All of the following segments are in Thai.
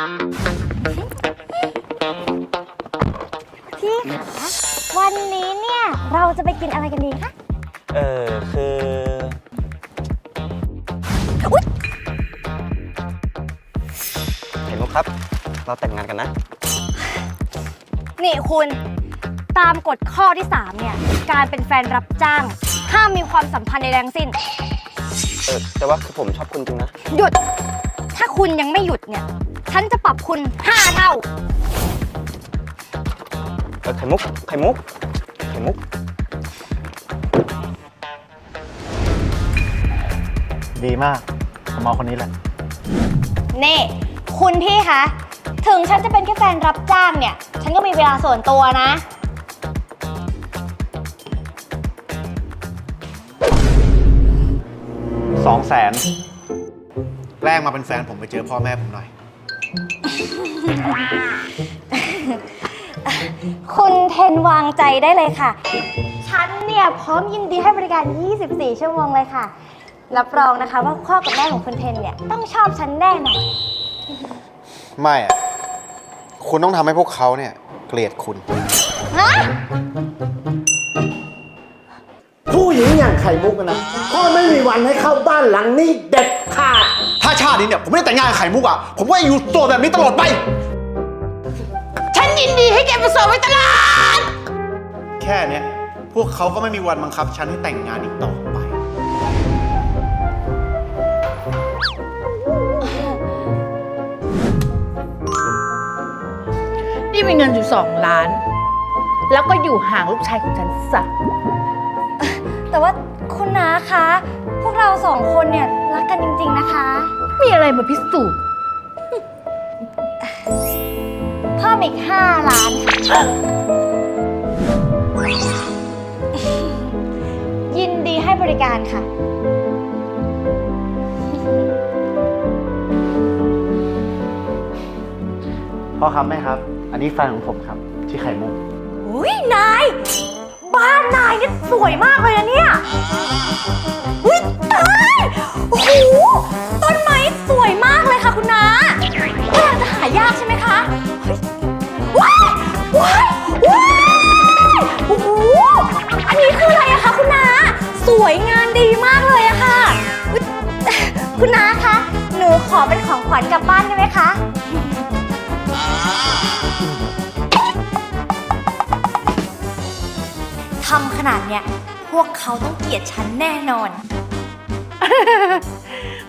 พี่คะวันนี้เนี่ยเราจะไปกินอะไรกันดีคะเออคืออุ๊ยเห็นมุกครับ เราแต่งงานกันนะ นี่คุณตามกฎข้อที่ 3 เนี่ย การเป็นแฟนรับจ้าง ห้ามมีความสัมพันธ์ใดๆทั้งสิ้น เออแต่ว่าคือผมชอบคุณจริงนะ หยุด ถ้าคุณยังไม่หยุดเนี่ย ฉันจะปรับคุณ5เท่า เออไข่มุก ไข่มุก ไข่มุก ดีมากผมเอาคนนี้แหละนี่คุณพี่คะ ถึงฉันจะเป็นแค่แฟนรับจ้างเนี่ย ฉันก็มีเวลาส่วนตัวนะ สองแสน แรกมาเป็นแฟนผมไปเจอพ่อแม่ผมหน่อย คุณเทนวางใจได้เลยค่ะ ฉันเนี่ยพร้อมยินดีให้บริการ 24 ชั่วโมงเลยค่ะ รับรองนะคะว่าพ่อกับแม่ของคุณเทนเนี่ยต้องชอบฉันแน่นอน ไม่อะคุณต้องทำให้พวกเขาเนี่ย เกลียดคุณ ฮะผู้หญิงอย่าง ไข่มุกนะพ่อไม่มีวันให้เข้าบ้านหลังนี้เด็ดขาด ถ้าชาตินี้เนี่ยผมไม่ได้แต่งงานกับไข่มุกอะผมก็จะอยู่ตัวแบบนี้ตลอดไป ฉันยินดีให้แกประสบไว้ตลอด แค่เนี้ยพวกเขาก็ไม่มีวันบังคับฉันให้แต่งงานอีกต่อไป นี่มีเงินอยู่สองล้าน แล้วก็อยู่ห่างลูกชายของฉันสัก แต่ว่า คุณนาคะ พวกเราสองคนเนี่ยรักกันจริง ๆนะคะ มีอะไรมาพิสูจน์เพิ่มอีก 5 ล้านค่ะ ยินดีให้บริการค่ะ พ่อครับแม่ครับ อันนี้แฟนของผมครับชื่อไข่มุก อุ้ยนาย บ้านนายนี่สวยมากเลยนะเนี่ย ดีมากเลยอะค่ะอุ๊ยคุณนาคะ หนูขอเป็นของขวัญกลับบ้านได้ไหมคะ ทำขนาดเนี้ย พวกเขาต้องเกลียดฉันแน่นอน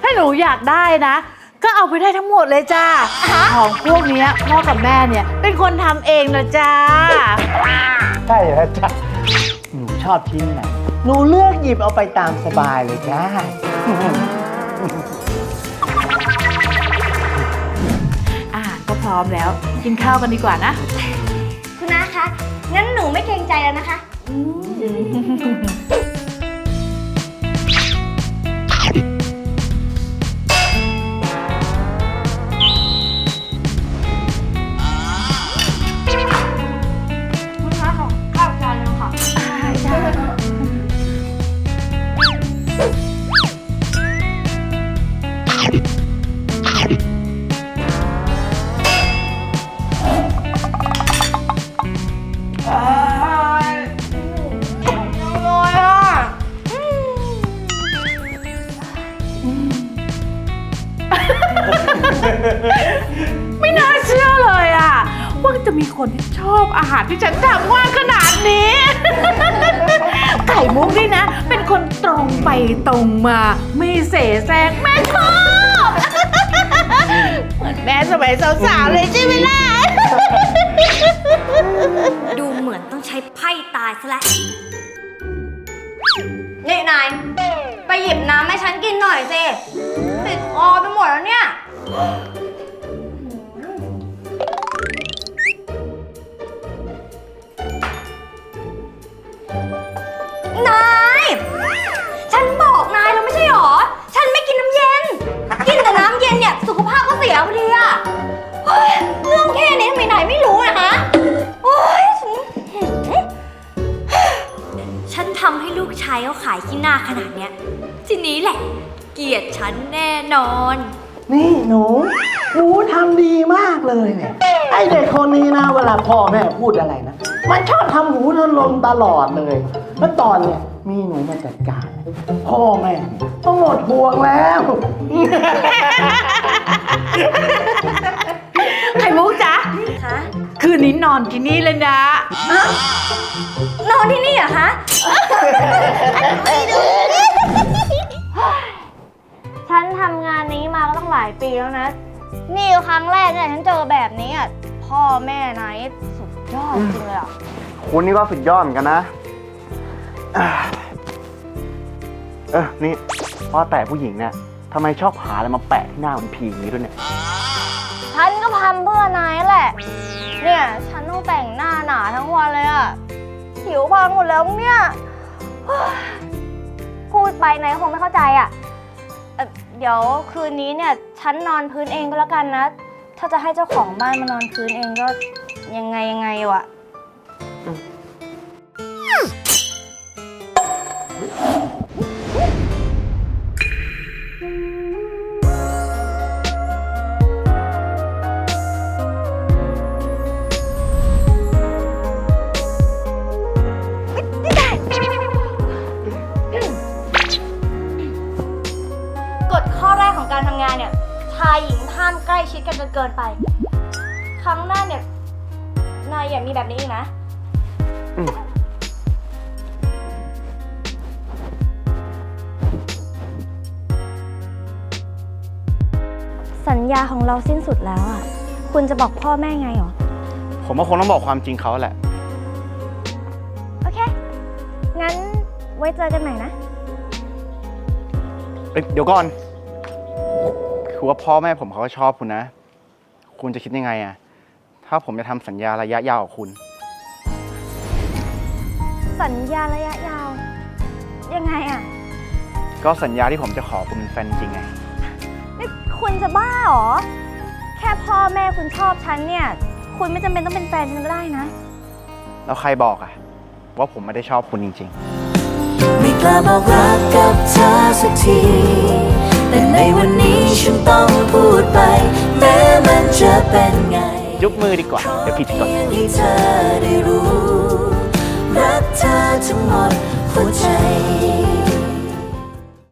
ถ้าหนูอยากได้นะ ก็เอาไปได้ทั้งหมดเลยจ้าฮะ ของพวกเนี้ยพ่อกับแม่เนี่ย เป็นคนทำเองนะจ้า ใช่แล้วจ้ะหนูชอบชิ้นไหน หนูเลือกหยิบเอาไปตามสบายเลยจ้าอาหารก็พร้อมแล้ว กินข้าวกันดีกว่านะ คุณน้าคะ งั้นหนูไม่เกรงใจแล้วนะคะ จะมีคนที่ชอบอาหารที่ฉันทำมากขนาดนี้ ไก่มุกนี่นะ เป็นคนตรงไปตรงมา ไม่เสแสร้งแม่ชอบเหมือนแม่สมัยสาวๆเลยใช่ไหมล่ะ ดูเหมือนต้องใช้ไพ่ตายซะแล้วนี่นายไปหยิบน้ำให้ฉันกินหน่อยสิติดคอไปหมดแล้วเนี่ย ภาพก็เสียพอดีอะเฮ้ยเรื่องแค่นี้ทำไมนายไม่รู้อะฮะโอ๊ยฉันฉันทำให้ลูกชายเขาขายขี้หน้าขนาดเนี้ย ทีนี้แหละ เกลียดฉันแน่นอน นี่หนู หนูทำดีมากเลยเนี่ย ไอเด็กคนนี้นะเวลาพ่อแม่พูดอะไรนะ มันชอบทำหูทนลมตลอดเลยแล้วตอนเนี่ยมีหนูมาจัดการ พ่อแม่ต้องหมดห่วงแล้ว ไข่มุกจ๊ะคะคืนนี้นอนที่นี่เลยนะ นอนที่นี่เหรอคะฉันทำงานนี้มาก็ต้องหลายปีแล้วนะ นี่ครั้งแรกเนี่ยฉันเจอแบบนี้อะ พ่อแม่นายสุดยอดจริงเลยอะ คุณนี่ก็สุดยอดเหมือนกันนะอ่าเออ นี่ว่าแต่ผู้หญิงเนี่ย ทำไมชอบหาอะไรมาแปะที่หน้าเหมือนผีอย่างนี้ด้วยเนี่ย ฉันก็ทำเพื่อนายแหละ เนี่ย ฉันต้องแต่งหน้าหนาทั้งวันเลยอะผิวพังหมดแล้วเนี่ยเฮ้ยพูดไปนายก็คงไม่เข้าใจอะเอ่อเดี๋ยวคืนนี้เนี่ย ฉันนอนพื้นเองก็แล้วกันนะ ถ้าจะให้เจ้าของบ้านมานอนพื้นเองก็ยังไงยังไงวะ ชายหญิงห้ามใกล้ชิดกันจนเกินไป ครั้งหน้าเนี่ย นายอย่ามีแบบนี้อีกนะ อืมสัญญาของเราสิ้นสุดแล้วอะ คุณจะบอกพ่อแม่ไงหรอ ผมว่าคงต้องบอกความจริงเขาแหละ โอเค งั้นไว้เจอกันใหม่นะ เอ้ยเดี๋ยวก่อน คือว่าพ่อแม่ผมเขาก็ชอบคุณนะ คุณจะคิดยังไงอะถ้าผมจะทำสัญญาระยะยาวกับคุณ สัญญาระยะยาว ยังไงอะก็สัญญาที่ผมจะขอคุณเป็นแฟนจริงไง นี่คุณจะบ้าเหรอ แค่พ่อแม่คุณชอบฉันเนี่ย คุณไม่จำเป็นต้องเป็นแฟนฉันก็ได้นะ แล้วใครบอกอะว่าผมไม่ได้ชอบคุณจริง ไม่กล้าบอกรักกับเธอสักทีแต่ในวันนี้ ฉันต้องพูดไป แม้มันจะเป็นไงๆยุบมือดีกว่า เดี๋ยวผิดก่อนเพียงให้เธอได้รู้ รักเธอทั้งหมดหัวใจ